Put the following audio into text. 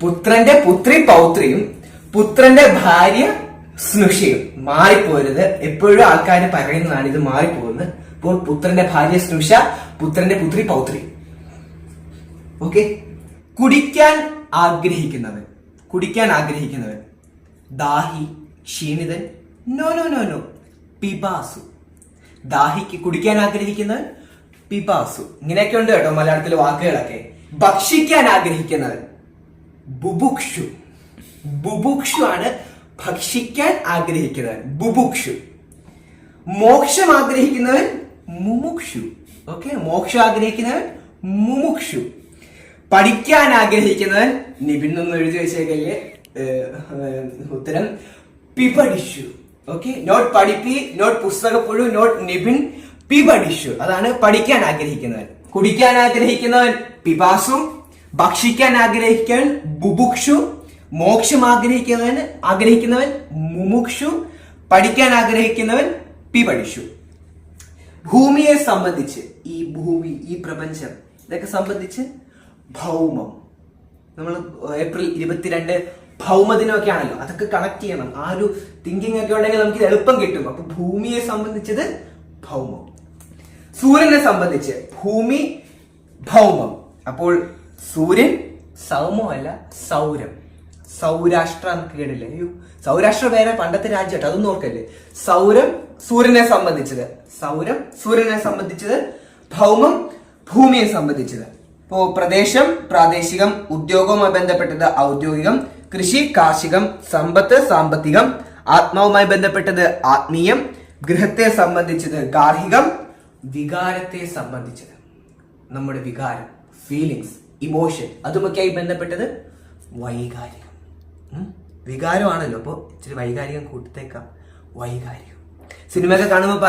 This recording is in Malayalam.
പുത്രന്റെ പുത്രി പൗത്രിയും പുത്രന്റെ ഭാര്യ സ്നുഷയും. മാറിപ്പോരുത്. എപ്പോഴും ആൾക്കാർ പറയുന്നതാണ് ഇത് മാറിപ്പോകുന്നത്. അപ്പോൾ പുത്രന്റെ ഭാര്യ സ്നുഷ പുത്രന്റെ പുത്രി പൗത്രി. ഓക്കെ? കുടിക്കാൻ ആഗ്രഹിക്കുന്നവൻ. കുടിക്കാൻ ആഗ്രഹിക്കുന്നവൻ. ദാഹി ക്ഷീണിതൻ. No no no no. പിപാസു. ദാഹിക്ക് കുടിക്കാൻ ആഗ്രഹിക്കുന്നവൻ പിപാസു. ഇങ്ങനെയൊക്കെ ഉണ്ട് കേട്ടോ മലയാളത്തിലെ വാക്കുകളൊക്കെ. ഭക്ഷിക്കാൻ ആഗ്രഹിക്കുന്നവൻ. ബുഭുക്ഷു ബുബുക്ഷു ആണ് ഭക്ഷിക്കാൻ ആഗ്രഹിക്കുന്നവൻ. ബുബുക്ഷു. മോക്ഷം ആഗ്രഹിക്കുന്നവൻ മുമുക്ഷു. ഓക്കെ മോക്ഷം ആഗ്രഹിക്കുന്നവൻ മുമുക്ഷു. പഠിക്കാൻ ആഗ്രഹിക്കുന്നവൻ നിബിൻ ഒന്ന് എഴുതി വെച്ചേക്കല്ലേ? ഉത്തരം പിപടിഷു ഓക്കെ നോട്ട് പഠിപ്പി നോട്ട് പുസ്തകപ്പുഴു നോട്ട് നിബിൻ പിപടിഷു അതാണ് പഠിക്കാൻ ആഗ്രഹിക്കുന്നവൻ. കുടിക്കാൻ ആഗ്രഹിക്കുന്നവൻ പിപാസും ഭക്ഷിക്കാൻ ആഗ്രഹിക്കാൻ ബുഭുക്ഷു മോക്ഷം ആഗ്രഹിക്കുന്നവൻ ആഗ്രഹിക്കുന്നവൻ മുമുക്ഷു പഠിക്കാൻ ആഗ്രഹിക്കുന്നവൻ പി പിപടിഷു. ഭൂമിയെ സംബന്ധിച്ച് ഈ ഭൂമി ഈ പ്രപഞ്ചം ഇതൊക്കെ സംബന്ധിച്ച് ഭൗമം. നമ്മൾ ഏപ്രിൽ ഇരുപത്തിരണ്ട് ഭൗമദിനമൊക്കെ ആണല്ലോ അതൊക്കെ കണക്ട് ചെയ്യണം. ആ ഒരു തിങ്കിങ് ഒക്കെ ഉണ്ടെങ്കിൽ നമുക്ക് എളുപ്പം കിട്ടും. അപ്പൊ ഭൂമിയെ സംബന്ധിച്ചത് ഭൗമം. സൂര്യനെ സംബന്ധിച്ച് ഭൂമി ഭൗമം. അപ്പോൾ സൂര്യൻ അല്ല സൗരം. സൗരാഷ്ട്ര എന്നൊക്കെ കേട്ടില്ലേ? അയ്യോ സൗരാഷ്ട്ര വേറെ പണ്ടത്തെ രാജ്യമായിട്ട് അതൊന്നും ഓർക്കല്ലേ? സൗരം സൂര്യനെ സംബന്ധിച്ചത്. സൗരം സൂര്യനെ സംബന്ധിച്ചത് ഭൗമം ഭൂമിയെ സംബന്ധിച്ചത്. ഇപ്പോ പ്രദേശം പ്രാദേശികം ഉദ്യോഗവുമായി ബന്ധപ്പെട്ടത് ഔദ്യോഗികം കൃഷി കാർഷികം സമ്പത്ത് സാമ്പത്തികം ആത്മാവുമായി ബന്ധപ്പെട്ടത് ആത്മീയം ഗൃഹത്തെ സംബന്ധിച്ചത് ഗാർഹികം വികാരത്തെ സംബന്ധിച്ചത്. നമ്മുടെ വികാരം ഫീലിങ്സ് ഇമോഷൻ. അതുമൊക്കെയായി ബന്ധപ്പെട്ടത് വൈകാരികം. വികാരമാണല്ലോ. അപ്പോൾ ഇച്ചിരി വൈകാരികം കൂട്ടത്തേക്കാം. വൈകാരികം. സിനിമയൊക്കെ കാണുമ്പോൾ